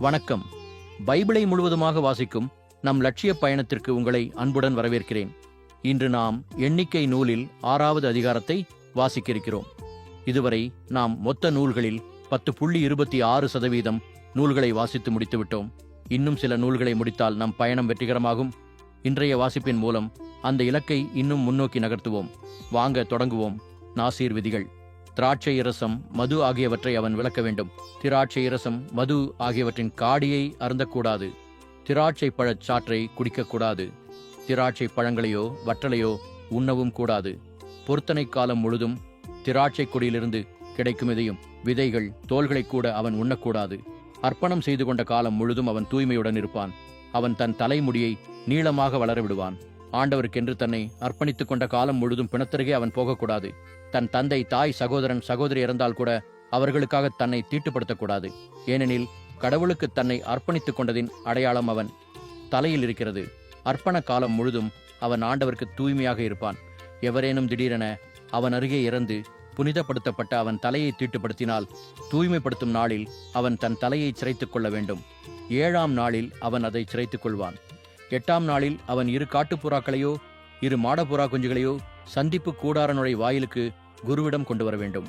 வணக்கம். பைபிளை முழுவதுமாக வாசிக்கும் நம் லட்சிய பயணத்திற்கு உங்களை அன்புடன் வரவேற்கிறேன். இன்று நாம் எண்ணிக்கை நூலில் ஆறாவது அதிகாரத்தை வாசிக்க இருக்கிறோம் இதுவரை நாம் மொத்த நூல்களில் பத்து புள்ளி இருபத்தி ஆறு சதவீதம் நூல்களை வாசித்து முடித்துவிட்டோம். இன்னும் சில நூல்களை முடித்தால் நம் பயணம் வெற்றிகரமாகும். இன்றைய வாசிப்பின் மூலம் அந்த இலக்கை இன்னும் முன்னோக்கி நகர்த்துவோம். வாங்க தொடங்குவோம். நாசீர் விதிகள். திராட்சை இரசம் மது ஆகியவற்றை அவன் விளக்க வேண்டும். திராட்சை இரசம் மது ஆகியவற்றின் காடியை அருந்தக்கூடாது. திராட்சை பழச் சாற்றை குடிக்கக்கூடாது. திராட்சை பழங்களையோ வற்றலையோ உண்ணவும் கூடாது. பொருத்தனை காலம் முழுதும் திராட்சை கொடியிலிருந்து கிடைக்கும் இதையும் விதைகள் தோள்களை கூட அவன் உண்ணக்கூடாது. அர்ப்பணம் செய்து கொண்ட காலம் முழுதும் அவன் தூய்மையுடன் இருப்பான். அவன் தன் தலைமுடியை நீளமாக வளர விடுவான். ஆண்டவருக்கென்று தன்னை அர்ப்பணித்துக் கொண்ட காலம் முழுதும் பிணத்தருகே அவன் போகக்கூடாது. தன் தந்தை தாய் சகோதரன் சகோதரி இறந்தால் கூட அவர்களுக்காக தன்னை தீட்டுப்படுத்தக்கூடாது. ஏனெனில் கடவுளுக்கு தன்னை அர்ப்பணித்துக் கொண்டதின் அடையாளம் அவன் தலையில் இருக்கிறது. அர்ப்பண காலம் முழுதும் அவன் ஆண்டவருக்கு தூய்மையாக இருப்பான். எவரேனும் திடீரென அவன் அருகே இறந்து புனிதப்படுத்தப்பட்ட அவன் தலையை தீட்டுப்படுத்தினால் தூய்மைப்படுத்தும் நாளில் அவன் தன் தலையை சிரைத்துக் கொள்ள வேண்டும். ஏழாம் நாளில் அவன் அதை சிரைத்துக் கொள்வான். எட்டாம் நாளில் அவன் இரு காட்டுப்புறாக்களையோ இரு மாடப்புறா குஞ்சுகளையோ சந்திப்பு கூடார நுழை வாயிலுக்கு குருவிடம் கொண்டு வர வேண்டும்.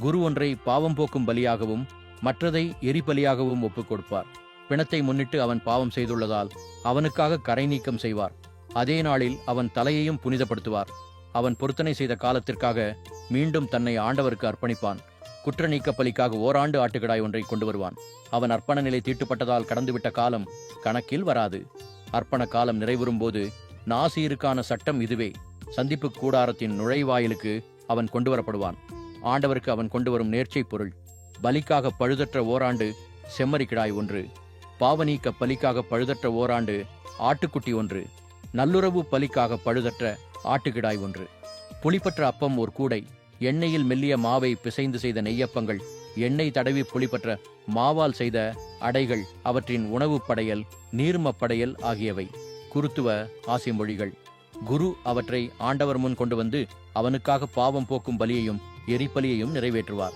குரு ஒன்றை பாவம் போக்கும் பலியாகவும் மற்றதை எரிபலியாகவும் ஒப்புக் கொடுப்பார். பிணத்தை முன்னிட்டு அவன் பாவம் செய்துள்ளதால் அவனுக்காக கரை நீக்கம் செய்வார். அதே நாளில் அவன் தலையையும் புனிதப்படுத்துவார். அவன் பொருத்தனை செய்த காலத்திற்காக மீண்டும் தன்னை ஆண்டவருக்கு அர்ப்பணிப்பான். குற்ற நீக்க பலிக்காக ஓராண்டு ஆட்டுக்கடாய் ஒன்றை கொண்டு வருவான். அவன் அர்ப்பண நிலை தீட்டுப்பட்டதால் கடந்துவிட்ட காலம் கணக்கில் வராது. அர்ப்பண காலம் நிறைவுறும் போது நாசீருக்கான சட்டம் இதுவே. சந்திப்பு கூடாரத்தின் நுழைவாயிலுக்கு அவன் கொண்டு வரப்படுவான் ஆண்டவருக்கு அவன் கொண்டு வரும் நேர்ச்சை பொருள். பலிக்காக பழுதற்ற ஓராண்டு செம்மறி கிடாய் ஒன்று. பாவனீக்க பலிக்காக பழுதற்ற ஓராண்டு ஆட்டுக்குட்டி ஒன்று. நல்லுறவு பலிக்காக பழுதற்ற ஆட்டுக்கிடாய் ஒன்று. புளிப்பற்ற அப்பம் ஒரு கூடை. எண்ணெயில் மெல்லிய மாவை பிசைந்து செய்த நெய்யப்பங்கள் எண்ணெய் தடவி புளிப்பற்ற மாவால் செய்த அடைகள் அவற்றின் உணவுப் படையல் நீர்மப் படையல் ஆகியவை. குருத்துவ ஆசிமொழிகள். குரு அவற்றை ஆண்டவர் முன் கொண்டு வந்து அவனுக்காக பாவம் போக்கும் பலியையும் எரிபலியையும் நிறைவேற்றுவார்.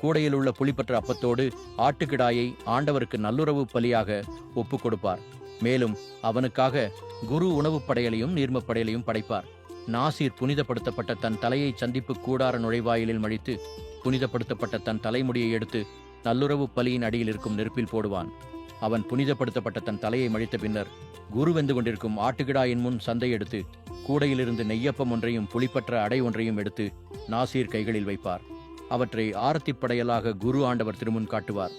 கூடையில் உள்ள புளிப்பற்ற அப்பத்தோடு ஆட்டுக்கிடாயை ஆண்டவருக்கு நல்லுறவு பலியாக ஒப்புக் கொடுப்பார். மேலும் அவனுக்காக குரு உணவுப் படையலையும் நீர்மப் படையலையும் படைப்பார். நாசீர் புனிதப்படுத்தப்பட்ட தன் தலையை சந்திப்பு கூடார நுழைவாயிலில் மழித்து புனிதப்படுத்தப்பட்ட தன் தலைமுடியை எடுத்து நல்லுறவு பலியின் அடியில் இருக்கும் நெருப்பில் போடுவான். அவன் புனிதப்படுத்தப்பட்ட தன் தலையை மழித்த பின்னர் குரு வெந்து கொண்டிருக்கும் ஆட்டுக்கிடாயின் முன் சந்தை எடுத்து கூடையிலிருந்து நெய்யப்பம் ஒன்றையும் புளிப்பற்ற அடை ஒன்றையும் எடுத்து நாசீர் கைகளில் வைப்பார். அவற்றை ஆரத்திப் படையலாக குரு ஆண்டவர் திருமுன் காட்டுவார்.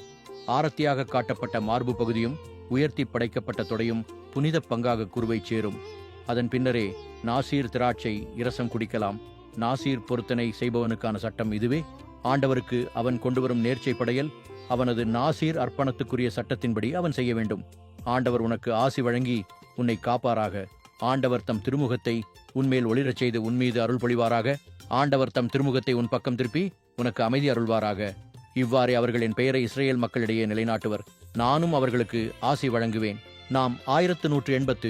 ஆரத்தியாக காட்டப்பட்ட மார்பு பகுதியும் உயர்த்தி படைக்கப்பட்ட தொடையும் புனித பங்காக குருவைச் சேரும். அதன் பின்னரே நாசீர் திராட்சை இரசம் குடிக்கலாம். நாசீர் பொருத்தனை செய்பவனுக்கான சட்டம் இதுவே. ஆண்டவருக்கு அவன் கொண்டுவரும் நேர்ச்சை படையல் அவனது நாசீர் அர்ப்பணத்துக்குரிய சட்டத்தின்படி அவன் செய்ய வேண்டும். ஆண்டவர் உனக்கு ஆசி வழங்கி உன்னை காப்பாராக. ஆண்டவர் தம் திருமுகத்தை உன்மேல் ஒளிரச் செய்து உன்மீது அருள் பொழிவாராக. ஆண்டவர் தம் திருமுகத்தை உன் பக்கம் திருப்பி உனக்கு அமைதி அருள்வாராக. இவ்வாறே அவர்கள் என் பெயரை இஸ்ரேல் மக்களிடையே நிலைநாட்டுவர். நானும் அவர்களுக்கு ஆசி வழங்குவேன். நாம் ஆயிரத்து நூற்று எண்பத்து